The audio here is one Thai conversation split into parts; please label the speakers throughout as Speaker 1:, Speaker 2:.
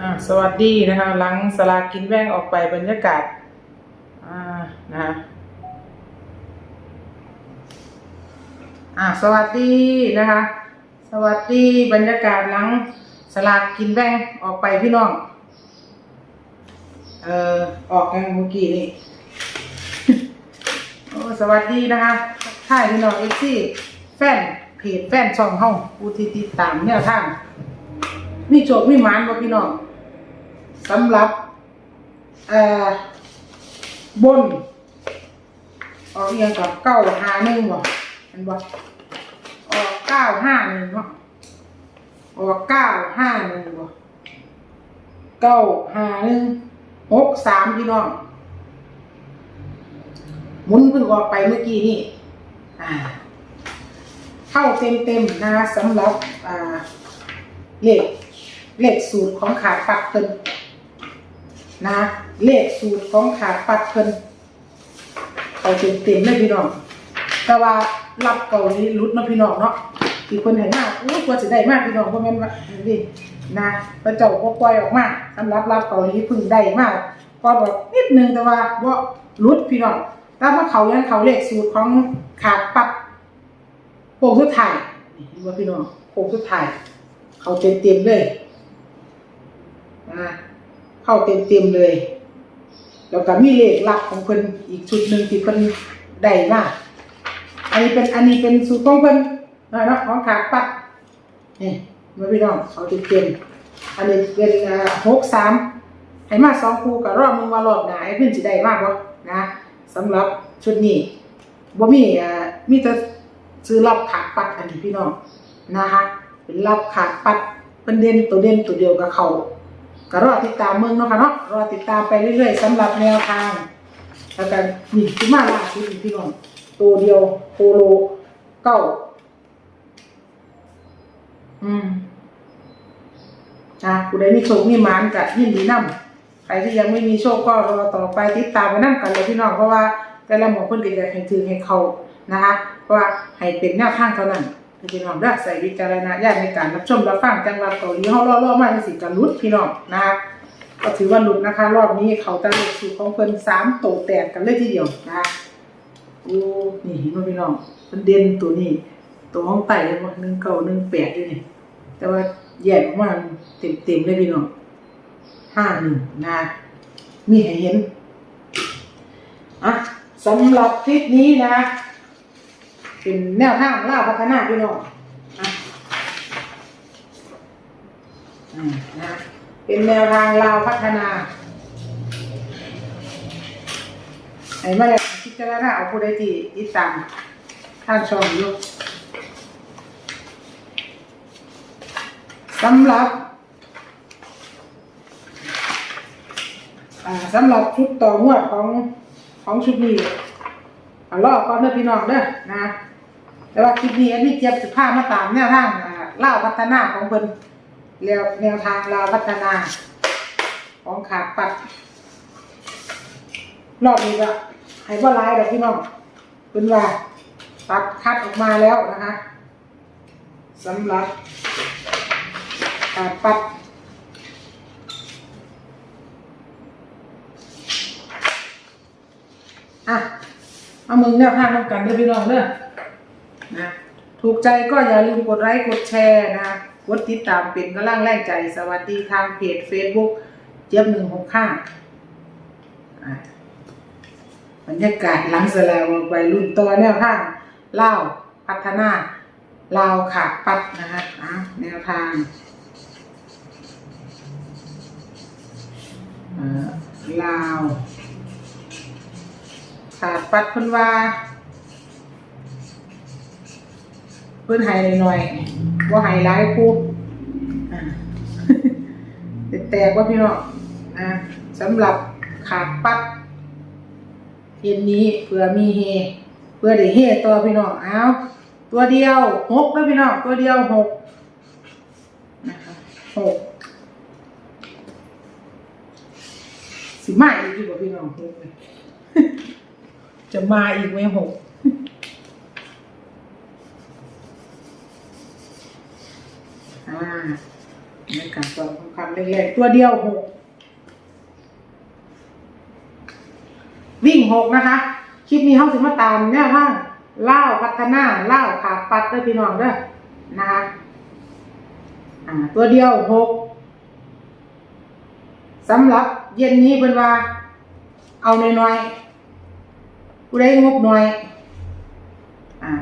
Speaker 1: อ่าสวัสดีนะคะ หลังสลากกินแบ่งออกไปบรรยากาศอ่านะคะอ่าสวัสดีนะคะ สวัสดีบรรยากาศหลังสลากกินแบ่งออกไปพี่น้อง เอ่อออกกันเมื่อกี้นี่โอ้สวัสดีนะคะท่ายพี่น้องเอฟซีแฟนเพจแฟนช่องเฮาผู้ที่ติดตามแนวทางมีโจทย์มีหมานบ่พี่น้อง สำหรับเอ่อบนออกเอียงกับเก้าหาหนึ่งบ่เห็นบ่ออกเก้าห้าหนึ่งเนาะออกเก้าห้าหนึ่งบ่เก้าห้าหนึ่งหกสามพี่น้องหมุนเพิ่งออกไปเมื่อกี้นี่อ่าเข้าเต็มเต็มๆนะสำหรับอ่าเลขเลขสูตรของขาดปัดเพิ่น นะเลขสูตรของขาปัดเพิ่นเอาเต็มๆเลยพี่น้องแต่ว่ารับเกาหลีรุดนาะพี่น้องเนาะที่เพิ่นให้มากอู้กว่าสิได้มากพี่น้องเพราะม่นว่านี่นะพระเจ้าก็ปล่อยออกมาสำหรับรับเกาหลีเพิ่งได้มากก็แบบนิดนึงแต่ว่าบ่รุดพี่น้องแต่ว่าเขายังเขาเลขสูตรของขาปัดโป่งสุดท้ายนี่เห็นบ่พี่น้องโป่งสุดท้ายเขาเต็มเต็มๆเลยนะ เข้าเต็มเต็มๆเลย แล้วก็มีเลขลับของเพิ่นอีกชุดหนึ่งที่เพิ่นได้มาอันนี้เป็นอันนี้เป็นสูตรของเพิ่นนะเนาะของขาปัดนี่มาพี่น้องเขาเต็มเต็มๆอันนี้เป็นหกสามให้มาสองคู่กับรอบมึงว่ารอบหนาไอ้เพิ่นสิได้มากบ่นะสำหรับชุดนี้บ่มีอ่ามีแต่ซื้อรับขาปัดอันนี้พี่น้องนะคะเป็นรับขาปัดเป็นเด่นตัวเด่นตัวเดียวกับเขา ก็รอติดตามเมืองเนาะค่ะเนาะรอติดตามไปเรื่อยๆสำหรับแนวทางแล้วกันนี่ที่มาล่าสุดนี่พี่น้องตัวเดียวโคโลเก้าอืมอะผู้ใดมีโชคมีหมานกับยินดีนำใครที่ยังไม่มีโชคก็รอต่อไปติดตามไปนั่กันเลยพี่น้องเพราะว่าแต่ละหมอคนก็อยากให้ถือให้เขานะคะเพราะว่าให้เป็นแนวทางเท่านั้น พี่น้องเด้ใส่วิจารณญาณในการรับชมรับฟังจังหวัดเกาหลีเฮาล่อๆมาจังสิกันลุดพี่น้องนะคะก็ถือว่าลุดนะคะ รอบนี้เขาตะลุกสู่ของเพิ่นสามโตแตกกันเลยทีเดียวนะคะโอ้นี่เห็นบ่พี่น้องมันเด่นตัวนี้ ตัวของไต่เลยว่า1 9 1 8อยู่นี่แต่ว่าแยกออกมาเต็มๆเลยพี่น้อง51นะมีให้เห็นอะสำหรับคลิปนี้นะ เป็นแนวทางล่าพัฒนาพี่น้องอะนะเป็นแนวทางลาวพัฒนาไอ้มาแล้วพิจารณาเอาผู้ใดที่ติดตามท่างช่องอยู่สำหรับสำหรับชุดต่องวดของของชุดนี้เอาล่อก่อนเด้อพี่น้องเด้อนะ แต่ว่าคลิปนี้อันนี้เจี๊ยบสิพามาตามแนวทางอ่าเล่าวพัฒนาของเพิ่นแล้วแนวทางลาวพัฒนา ของขาดปัดรอบนี้ก็ให้บ่หลายดอกพี่น้องเพิ่นว่าตัดคัดออกมาแล้วนะคะสำหรับขาดปัด อะ เอามึงแนวทางน้ำกันเด้อพี่น้องเด้อ นะถูกใจก็อย่าลืมกดไลค์กดแชร์นะกดติดตามเป็นกำลังแรงใจ สวัสดีทางเพจ Facebook เจี๊ยบหนึ่งหกข้าบรรยากาศหลังสลาวไปรุ่นตัวแนวทางเล่าพัฒนาเลาขาดปัดนะคะอะแนวทางเอ่อลาวขาดปัดพันว่าเพิ่นให้หน่อยๆว่าให้หลายคู่อ่แตกว่าพี่น้องอ่าสำหรับขาดปัดเย็นนี้เผื่อมีเฮเพื่อได้เฮต่อพี่น้องเอาตัวเดียวหกแล้วพี่น้องตัวเดียวหกนะคะหกสิมาอีกอยู่บ่พี่น้องหกจะมาอีกไหมหก อ่าในการตอบคำคำแรกๆตัวเดียวหกวิ่งหกนะคะ คลิปนี้เขาสิมาตามแนวทางเล่าวพัฒนาเล่าวขาดปัดเด้อพี่น้องเด้อนะคะอ่า ตัวเดียวหกสำหรับเย็นนี้เป็นว่า เอาหน่อยๆผู้ได้งบหน่อย อ่า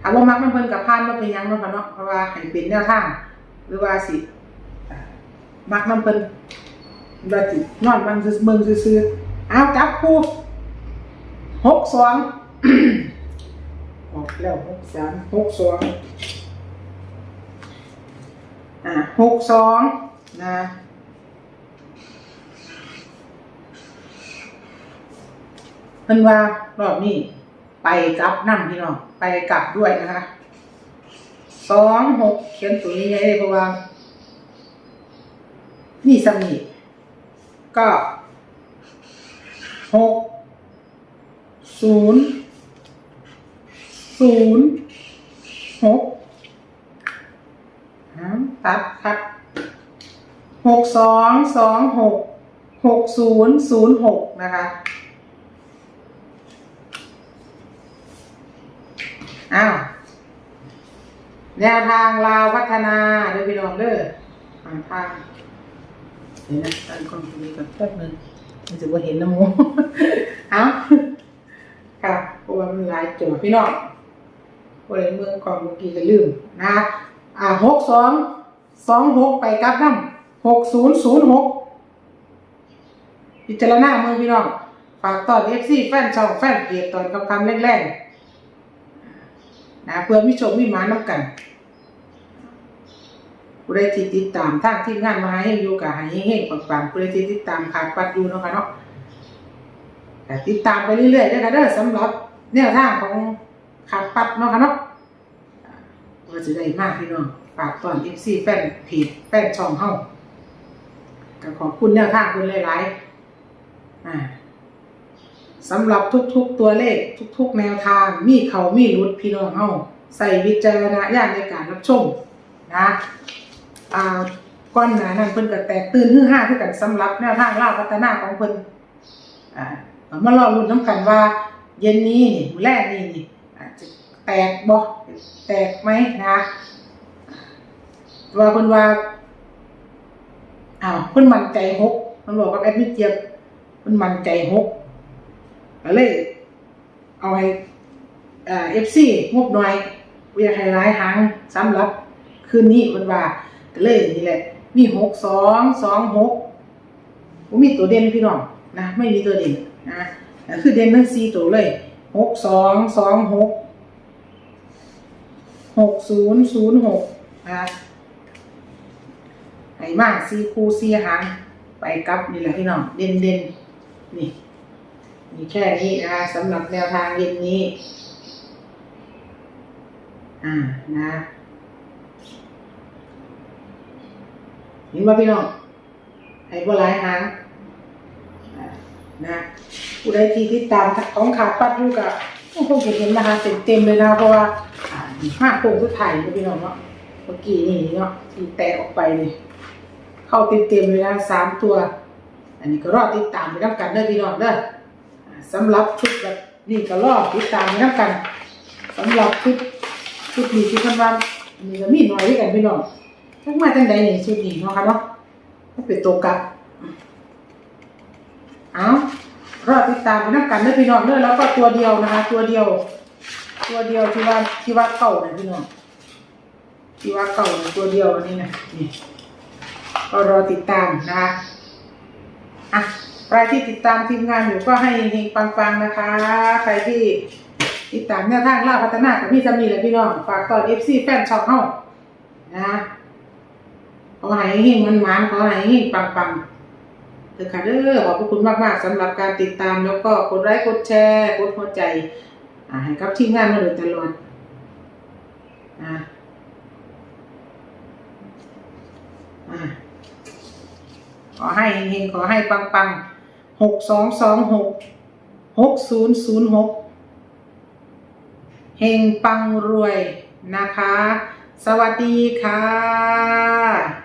Speaker 1: ถามว่ามักมันเพิ่นกับพานมาเป็นหยังเนาะค่ะเนาะเพราะว่าให้เป็นแนวทางหรือว่าสิอ่า มักมันเพิ่นว่าสินอนมันซื่อเบิ่งซื่อๆเอาจับคู่หกสองออกแล้วหกสามหกสองอ่าหกสองนะเพิ่นว่ารอบนี้ไปกลับนั่พี่น้องไปกลับด้วยนะคะสองหกเขียนตัวนี้ไงเพราะว่า นี่สมีก็หกศูนย์ศูนย์หกตัดครับหกสองสองหกหกศูนย์ศูนย์หกนะคะอ้าวแนวทางลาวพัฒนาเด้อพี่น้องเด้อทางทาง ดี๋ยวนะตั้งกล้องตรงนี้ก่อนแป๊บนึงมันจะว่าเห็นน้ำมูเอ้าค่ะเพราะว่ามันหลายโจทย์พี่น้องคนในเมืองกองเมื่อกี้ก็ลืมนะอ่าหกสองสองหกไปกลับน้ำหกศูนย์ศูนย์หกพิจารณาเมืองพี่น้องฝากตอนเอฟซีแฟนช่องแฟนเพจตอนคำคำแรกๆนะเพื่อมิชมวิมานน้ำกัน ผู้ใดที่ติดตามทางทีมงานมาให้อยู่กับให้เฮงๆปังๆผู้ใดที่ติดตามขาดปัดอยู่เนาะค่ะเนาะแต่ติดตามไปเรื่อยๆด้วยกันเด้อสำหรับแนวทางของขาดปัดเนาะค่ะเนาะอ่าว่าจะได้มากพี่น้องฝากตอนเอฟซีแฟนเพจแฟนช่องเฮาก็ขอบคุณแนวทางคุณหลายๆอ่าสำหรับทุกๆตัวเลขทุก ๆ แนวทางมีเขามีรุดพี่น้องเฮาใส่วิจารณญาณในการรับชมนะ อ่าก้อนหนานั้นเพิ่นก็แตกตื่นฮือฮาคือกันสำหรับแนวทางล่าพัฒนาของเพิ่นอ่าเอามารอลุ้นน้ำกันว่า เย็นนี้นี่มื้อแรกนี่นี่อาจจะแตกบ่แตกไหมนะว่าเพิ่นว่าอ้าวเพิ่นมั่นใจหกเพิ่นบอกกับแอดมิเจียบเพิ่นมั่นใจหกก็เลย เอาให้เอฟซีงบหน่อยเวียให้หลายหางสำหรับคืนนี้มันว่า ก็เลยนี่แหละ มีหกสองสองหกผมมีตัวเด่นพี่น้องนะ ไม่มีตัวเด่นนะคือเด่นทั้งสี่ตัวเลยหกสองสองหกหกศูนย์ศูนย์หกนะให้มากสี่คู่สี่หางไปกลับนี่แหละพี่น้องเด่นเด่นนี่มีแค่นี้นะคะสำหรับแนวทางเย็นนี้ อ่านะ เห็นว่าพี่น้องให้บ่หลายหางนะผู้ใดที่ติดตามของขาดปัดอยู่กับคงเห็นนะคะเต็มเต็มๆเลยนะเพราะว่าห้าโค้งสุดท้ายนะพี่น้องเนาะเมื่อกี้นี่เนาะที่แตกออกไปนี่เข้าเต็มๆเลยนะสามตัว อันนี้ก็รอติดตามไปน้ำกันเด้อพี่น้องเด้อสำหรับชุดแบบนี่ก็รอติดตามกันกันสำหรับชุดชุดนี้ชุดพันวันนี่ก็มีหน่อยด้วยกันพี่น้อง ทั้งมาจังใดนี่ชุดนี้เนาะค่ะเนาะก็เป็นตัวกลับ เอารอติดตามกันกันเด้อพี่น้องเด้อแล้วก็ตัวเดียวนะคะ ตัวเดียว ตัวเดียวที่ว่าที่ว่าเก่านะพี่น้องที่ว่าเก่าตัวเดียวอันนี้นะนี่ก็รอติดตามนะคะอะใครที่ติดตามทีมงานอยู่ก็ให้เฮงๆปังๆนะคะ ใครที่ติดตามแนวทางล่าพัฒนากับพี่จะมีเลยพี่น้อง ฝากต่อเอฟซีแฟนช่องเฮานะ ให้เฮงมันมันขอให้เฮงปังๆเถอะค่ะเด้อขอบพระคุณมากๆสำหรับการติดตามแล้วก็กดไลค์กดแชร์กดหัวใจอ่าให้กับทีมงานมาโดยตลอดอ่าอ่าขอให้เฮงขอให้ปังๆหกสองสองหกหกศูนย์ศูนย์หกเฮงปังรวยนะคะ สวัสดีค่ะ